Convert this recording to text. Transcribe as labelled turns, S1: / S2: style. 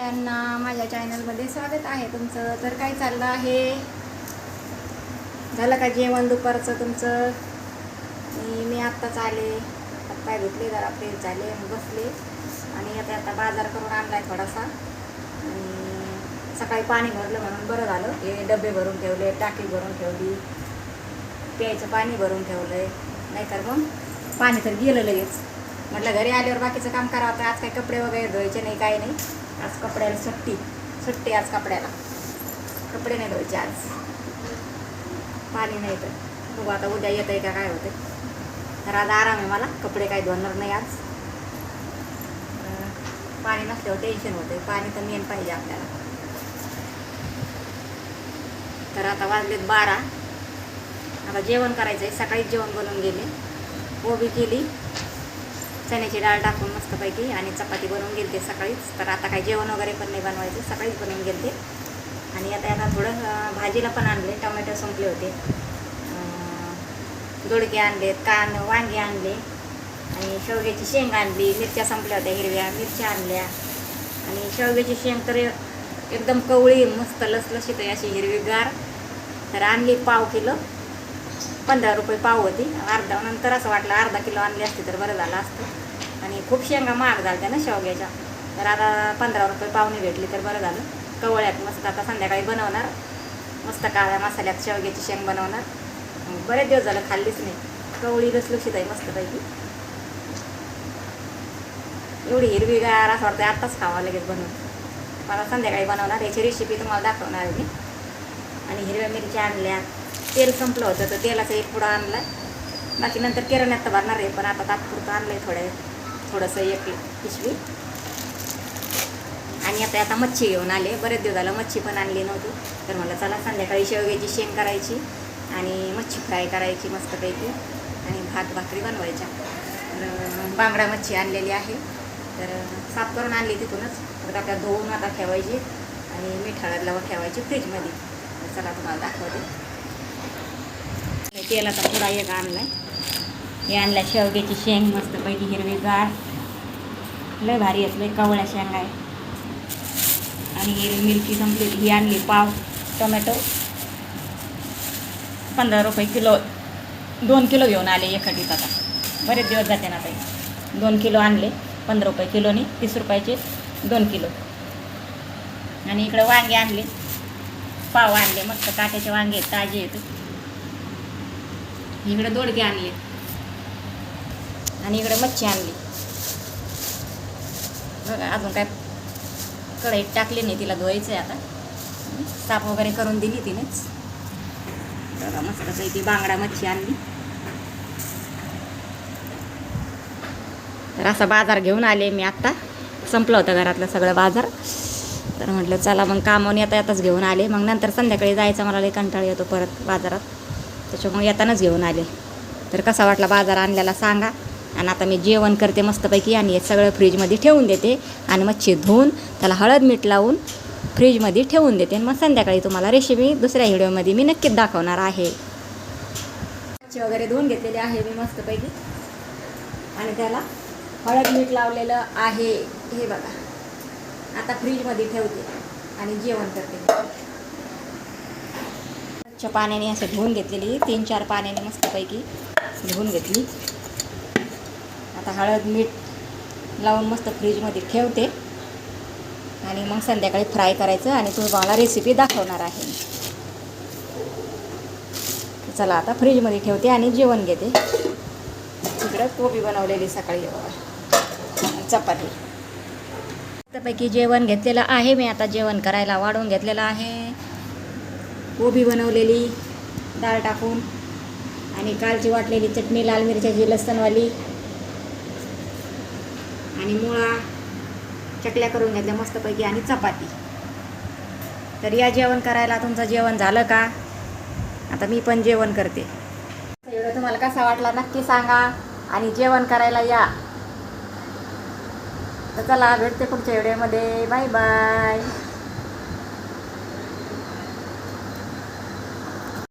S1: सगळ्यांना माझ्या चॅनलमध्ये स्वागत आहे तुमचं. तर काय चाललं आहे? झालं का जेवण दुपारचं तुमचं? आणि मी आत्ताच आले. आत्ता घेतले जरा फ्रेश झाले बसले. आणि आता आता बाजार करून आणलाय थोडासा. आणि सकाळी पाणी भरलं म्हणून बरं झालं. हे डबे भरून ठेवले टाकी भरून ठेवली. प्यायचं पाणी भरून ठेवलं आहे नाहीतर मग पाणी तर गेलं लगेच. म्हटलं घरी आल्यावर बाकीचं काम करावं. तर आज काही कपडे वगैरे धुवायचे नाही काही नाही. आज कपड्याला सुट्टी. सुट्टी आज कपड्याला. कपडे नाही धुवायचे आज. पाणी नाही तर. बघू आता उद्या येत आहे का काय होते तर आज आराम आहे मला. कपडे काही धुवणार नाही आज. पाणी नसल्यावर टेन्शन होते पाणी तर मेन पाहिजे आपल्याला. तर आता वाजलेत बारा. आता जेवण करायचं आहे सकाळीच जेवण बनवून गेले. कोबी केली. चण्याची डाळ टाकून मस्तपैकी आणि चपाती बनवून गेलते सकाळीच. तर आता काही जेवण वगैरे पण नाही बनवायचं सकाळीच बनवून गेले ते आणि आता आता थोडं भाजीला पण आणले टोमॅटो संपले होते. अं, दोडके कान वांगे आणले आणि शेवग्याची शेंग आणली मिरच्या संपल्या होत्या हिरव्या मिरच्या आणल्या. आणि शेवग्याची शेंग तर एकदम कवळी मस्त लसलशीत आहे अशी हिरवीगार तर आणली पाव किलो पंधरा रुपये पाव होती. अर्धा नंतर असं वाटलं अर्धा किलो आणली असते तर बरं झालं असतं. आणि खूप शेंगा महाग झाल्या ना शेवग्याच्या. तर आता पंधरा रुपये पाहुणे भेटली तर बरं झालं. कवळ्यात मस्त आता संध्याकाळी बनवणार. मस्त काळ्या मसाल्यात शेवग्याची शेंग बनवणार. बरेच दिवस झालं खाल्लीच नाही. कवळी लसलुशीत आहे मस्तपैकी. एवढी हिरवीगार असं वाटतं आत्ताच खावा लगेच बनवून. मला संध्याकाळी बनवणार. याची रेसिपी तुम्हाला दाखवणार आहे मी. आणि हिरव्या मिरच्या आणल्या. तेल संपलं होतं तर तेलाचा एक पुडा आणला बाकी नंतर किराण्यात तर भरणार आहे पण आता तात्पुरतं आणलं आहे थोड्या थोडंसं एक पिशवी. आणि आता आता मच्छी घेऊन आले. बरेच दिवस झालं मच्छी पण आणली नव्हती. तर मला चला संध्याकाळी शेवग्याची शेंग करायची आणि मच्छी फ्राय करायची मस्तपैकी. आणि भात भाकरी बनवायच्या. तर बांगडा मच्छी आणलेली आहे. तर साफ करून आणली तिथूनच. तर आपल्या धुवून आता ठेवायची आणि मीठ हळद लावून ठेवायची फ्रीजमध्ये. तर चला तुम्हाला दाखवते. तेलाचा पुडा एक आणलाय. हे आणला शेवग्याची शेंग मस्त पैकी हिरवी गाळ लय भारी असले कवळ्या शेंगा आहे आणि हिरवी मिरची संपली ही आणली पाव टोमॅटो. पंधरा रुपये किलो दोन किलो घेऊन आले एका दिवसात बरेच दिवस जाते ना ताई. दोन किलो आणले पंधरा रुपये किलोनी तीस रुपयाचे दोन किलो. आणि इकडं वांगे आणले. पाव आणले मस्त काट्याचे वांगे ताजे आहेत. इकडे दोडके आणले. आणि इकडे मच्छी आणली. बघा अजून काय कढईत टाकली नाही तिला धुवायचं आहे आता साफ वगैरे करून दिली तिनेच. बघा मस्त ती बांगडा मच्छी आणली. तर असा बाजार घेऊन आले मी आत्ता संपलं होतं घरातलं सगळं बाजार. तर म्हटलं चला मग कामावून येता येताच घेऊन आले. मग नंतर संध्याकाळी जायचं मला लई कंटाळ येतो परत बाजारात. त्याच्यामुळे येतानाच घेऊन आले. तर कसा वाटला बाजार आणल्याला सांगा. आणि आता मी जेवण करते मस्तपैकी आणि हे सगळं फ्रीजमध्ये ठेवून देते. आणि मच्छी धुवून त्याला हळद मीठ लावून फ्रीजमध्ये ठेवून देते. आणि मग संध्याकाळी तुम्हाला रेसिपी दुसऱ्या व्हिडिओमध्ये मी नक्कीच दाखवणार आहे. मच्छी वगैरे धुवून घेतलेली आहे मी मस्तपैकी. आणि त्याला हळद मीठ लावलेलं आहे. हे बघा. आता फ्रीजमध्ये ठेवते आणि जेवण करते. स्वच्छ पाण्याने असं धुवून घेतलेली. तीन चार पाण्याने मस्तपैकी धुवून घेतली. आता हळद मीठ लावून मस्त फ्रीजमध्ये ठेवते. आणि मग संध्याकाळी फ्राय करायचं आणि तुम्हाला रेसिपी दाखवणार आहे. चला आता फ्रीजमध्ये ठेवते आणि जेवण घेते. तिकडं कोबी बनवलेली सकाळी. चपाती. त्यापैकी जेवण घेतलेलं आहे. मी आता जेवण करायला वाढवून घेतलेलं आहे. कोबी बनवलेली डाळ टाकून. आणि कालची वाटलेली चटणी लाल मिरच्याची लसणवाली. आणि मुळा चकल्या करून घेतल्या मस्तपैकी आणि चपाती. तर या जेवण करायला तुमचं जेवण झालं का? आता मी पण जेवण करते. व्हिडिओ तुम्हाला कसा वाटला नक्की सांगा आणि जेवण करायला या. तर चला भेटते पुढच्या व्हिडिओमध्ये. Bye bye.